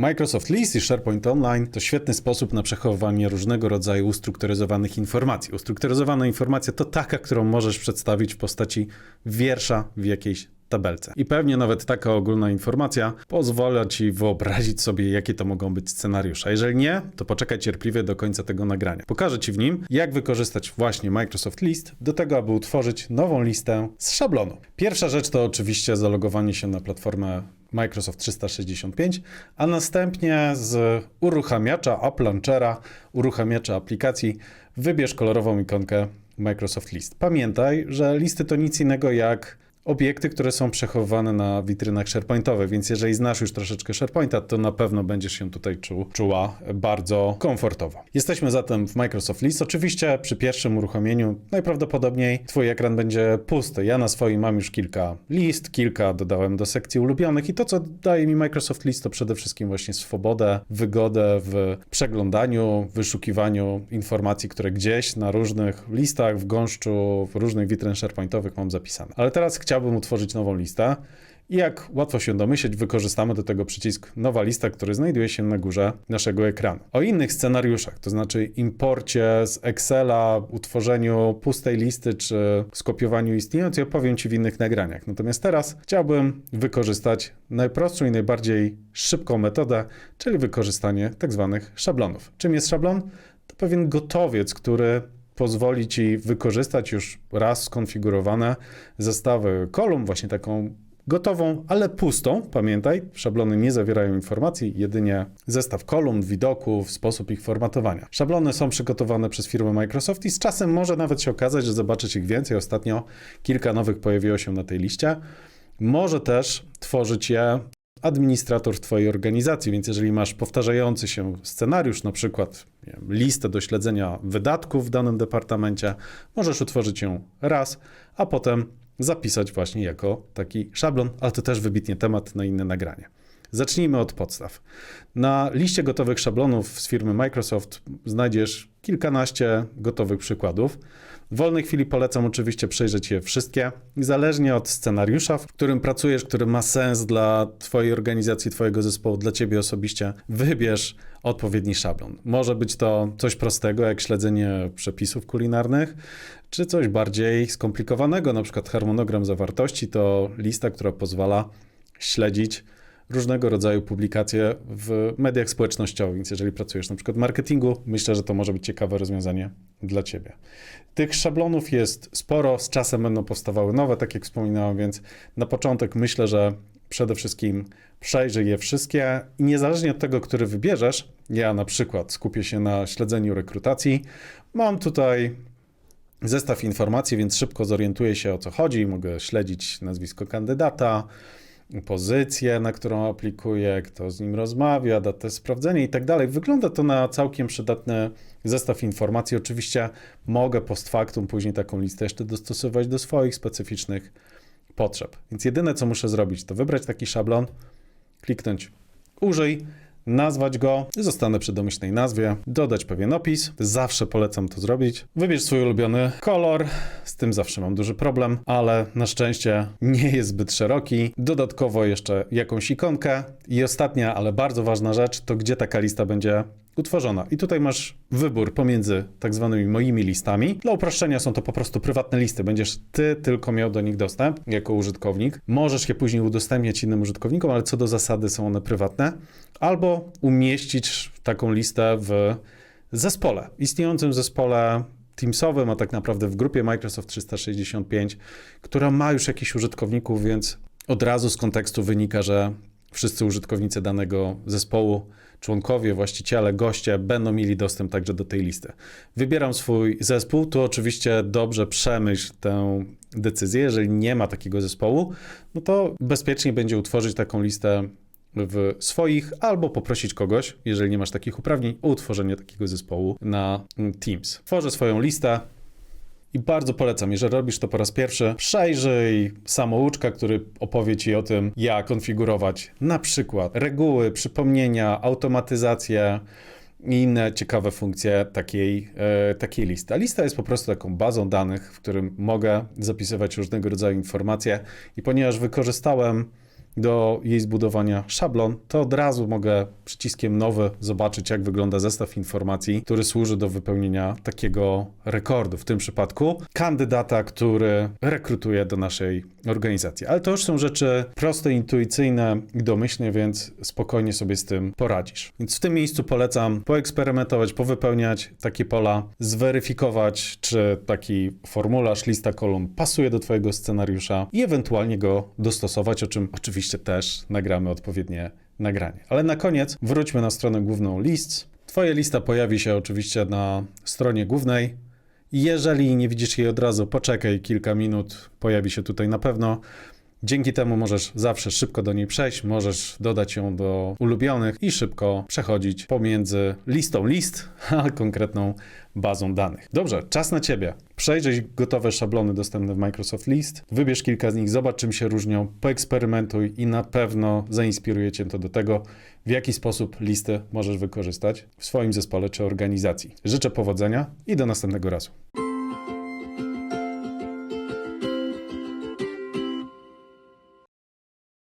Microsoft List i SharePoint Online to świetny sposób na przechowywanie różnego rodzaju ustrukturyzowanych informacji. Ustrukturyzowana informacja to taka, którą możesz przedstawić w postaci wiersza w jakiejś tabelce. I pewnie nawet taka ogólna informacja pozwala ci wyobrazić sobie, jakie to mogą być scenariusze. Jeżeli nie, to poczekaj cierpliwie do końca tego nagrania. Pokażę ci w nim, jak wykorzystać właśnie Microsoft List do tego, aby utworzyć nową listę z szablonu. Pierwsza rzecz to oczywiście zalogowanie się na platformę Microsoft 365, a następnie z uruchamiacza App Launchera, uruchamiacza aplikacji, wybierz kolorową ikonkę Microsoft List. Pamiętaj, że listy to nic innego jak obiekty, które są przechowywane na witrynach SharePointowych, więc jeżeli znasz już troszeczkę SharePointa, to na pewno będziesz się tutaj czu, czuła bardzo komfortowo. Jesteśmy zatem w Microsoft List. Oczywiście przy pierwszym uruchomieniu najprawdopodobniej twój ekran będzie pusty. Ja na swoim mam już kilka list, kilka dodałem do sekcji ulubionych i to, co daje mi Microsoft List, to przede wszystkim właśnie swobodę, wygodę w przeglądaniu, wyszukiwaniu informacji, które gdzieś na różnych listach, w gąszczu, w różnych witryn SharePointowych mam zapisane. Ale teraz chciałbym utworzyć nową listę. I jak łatwo się domyśleć, wykorzystamy do tego przycisk nowa lista, który znajduje się na górze naszego ekranu. O innych scenariuszach, to znaczy imporcie z Excela, utworzeniu pustej listy czy skopiowaniu istniejącej, opowiem Ci w innych nagraniach. Natomiast teraz chciałbym wykorzystać najprostszą i najbardziej szybką metodę, czyli wykorzystanie tak zwanych szablonów. Czym jest szablon? To pewien gotowiec, który pozwoli Ci wykorzystać już raz skonfigurowane zestawy kolumn, właśnie taką gotową, ale pustą. Pamiętaj, szablony nie zawierają informacji, jedynie zestaw kolumn, widoków, sposób ich formatowania. Szablony są przygotowane przez firmę Microsoft i z czasem może nawet się okazać, że zobaczyć ich więcej. Ostatnio kilka nowych pojawiło się na tej liście. Może też tworzyć je administrator w Twojej organizacji, więc jeżeli masz powtarzający się scenariusz, na przykład wiem, listę do śledzenia wydatków w danym departamencie, możesz utworzyć ją raz, a potem zapisać właśnie jako taki szablon, ale to też wybitnie temat na inne nagranie. Zacznijmy od podstaw. Na liście gotowych szablonów z firmy Microsoft znajdziesz kilkanaście gotowych przykładów. W wolnej chwili polecam oczywiście przejrzeć je wszystkie, zależnie od scenariusza, w którym pracujesz, który ma sens dla Twojej organizacji, Twojego zespołu, dla Ciebie osobiście. Wybierz odpowiedni szablon. Może być to coś prostego, jak śledzenie przepisów kulinarnych, czy coś bardziej skomplikowanego, na przykład harmonogram zawartości to lista, która pozwala śledzić różnego rodzaju publikacje w mediach społecznościowych. Więc jeżeli pracujesz na przykład w marketingu, myślę, że to może być ciekawe rozwiązanie dla Ciebie. Tych szablonów jest sporo, z czasem będą powstawały nowe, tak jak wspominałem, więc na początek myślę, że przede wszystkim przejrzyj je wszystkie i niezależnie od tego, który wybierzesz, ja na przykład skupię się na śledzeniu rekrutacji. Mam tutaj zestaw informacji, więc szybko zorientuję się o co chodzi. Mogę śledzić nazwisko kandydata, pozycję, na którą aplikuje, kto z nim rozmawia, datę sprawdzenia i tak dalej. Wygląda to na całkiem przydatny zestaw informacji. Oczywiście mogę post factum później taką listę jeszcze dostosować do swoich specyficznych potrzeb. Więc jedyne, co muszę zrobić, to wybrać taki szablon, kliknąć użyj, nazwać go, zostanę przy domyślnej nazwie, dodać pewien opis, zawsze polecam to zrobić. Wybierz swój ulubiony kolor, z tym zawsze mam duży problem, ale na szczęście nie jest zbyt szeroki. Dodatkowo jeszcze jakąś ikonkę i ostatnia, ale bardzo ważna rzecz, to gdzie taka lista będzie utworzona. I tutaj masz wybór pomiędzy tak zwanymi moimi listami. Dla uproszczenia są to po prostu prywatne listy. Będziesz ty tylko miał do nich dostęp jako użytkownik. Możesz je później udostępniać innym użytkownikom, ale co do zasady są one prywatne. Albo umieścić taką listę w zespole, istniejącym zespole Teamsowym, a tak naprawdę w grupie Microsoft 365, która ma już jakichś użytkowników, więc od razu z kontekstu wynika, że wszyscy użytkownicy danego zespołu, członkowie, właściciele, goście będą mieli dostęp także do tej listy. Wybieram swój zespół, to oczywiście dobrze przemyśl tę decyzję. Jeżeli nie ma takiego zespołu, no to bezpiecznie będzie utworzyć taką listę w swoich, albo poprosić kogoś, jeżeli nie masz takich uprawnień, o utworzenie takiego zespołu na Teams. Tworzę swoją listę, i bardzo polecam, jeżeli robisz to po raz pierwszy, przejrzyj samouczka, który opowie Ci o tym, jak konfigurować na przykład reguły, przypomnienia, automatyzację i inne ciekawe funkcje takiej, e, takiej listy. A lista jest po prostu taką bazą danych, w którym mogę zapisywać różnego rodzaju informacje i ponieważ wykorzystałem do jej zbudowania szablon, to od razu mogę przyciskiem nowy zobaczyć, jak wygląda zestaw informacji, który służy do wypełnienia takiego rekordu. W tym przypadku kandydata, który rekrutuje do naszej organizacji. Ale to już są rzeczy proste, intuicyjne i domyślne, więc spokojnie sobie z tym poradzisz. Więc w tym miejscu polecam poeksperymentować, powypełniać takie pola, zweryfikować, czy taki formularz, lista kolumn pasuje do Twojego scenariusza i ewentualnie go dostosować, o czym oczywiście też nagramy odpowiednie nagranie. Ale na koniec wróćmy na stronę główną list. Twoja lista pojawi się oczywiście na stronie głównej. Jeżeli nie widzisz jej od razu, poczekaj kilka minut, pojawi się tutaj na pewno. Dzięki temu możesz zawsze szybko do niej przejść, możesz dodać ją do ulubionych i szybko przechodzić pomiędzy listą list, a konkretną bazą danych. Dobrze, czas na ciebie. Przejrzyj gotowe szablony dostępne w Microsoft List, wybierz kilka z nich, zobacz czym się różnią, poeksperymentuj i na pewno zainspiruje cię to do tego, w jaki sposób listy możesz wykorzystać w swoim zespole czy organizacji. Życzę powodzenia i do następnego razu.